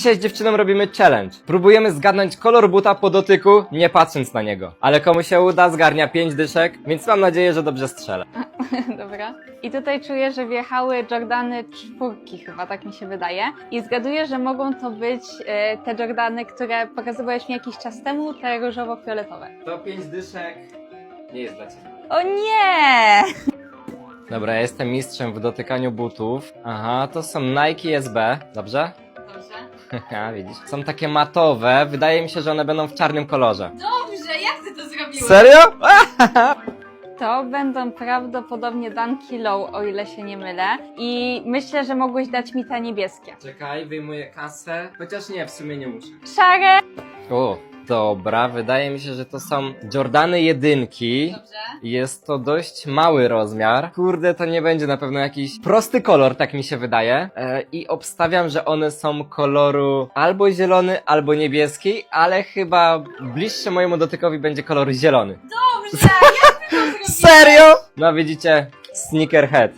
Dzisiaj z dziewczyną robimy challenge. Próbujemy zgadnąć kolor buta po dotyku, nie patrząc na niego. Ale komu się uda, zgarnia 5 dyszek, więc mam nadzieję, że dobrze strzelę. Dobra. I tutaj czuję, że wjechały Jordany czwórki chyba, tak mi się wydaje. I zgaduję, że mogą to być e, te Jordany, które pokazywałeś mi jakiś czas temu, te różowo-fioletowe. To 5 dyszek nie jest dla ciebie. O nie! Dobra, ja jestem mistrzem w dotykaniu butów. Aha, to są Nike SB, dobrze? Haha, widzisz. Są takie matowe, wydaje mi się, że one będą w czarnym kolorze. Dobrze, jak ty to zrobiłeś? Serio? To będą prawdopodobnie Dunky Low, o ile się nie mylę. I myślę, że mogłeś dać mi te niebieskie. Czekaj, wyjmuję kasę. Chociaż nie, w sumie nie muszę. Szare! O, dobra, wydaje mi się, że to są Jordany jedynki. Dobrze. Jest to dość mały rozmiar. Kurde, to nie będzie na pewno jakiś prosty kolor, tak mi się wydaje. E, I obstawiam, że one są koloru albo zielony, albo niebieski, ale chyba bliższy mojemu dotykowi będzie kolor zielony. Dobrze, jak ty to zrobiłeś? Serio? No widzicie, sneakerhead.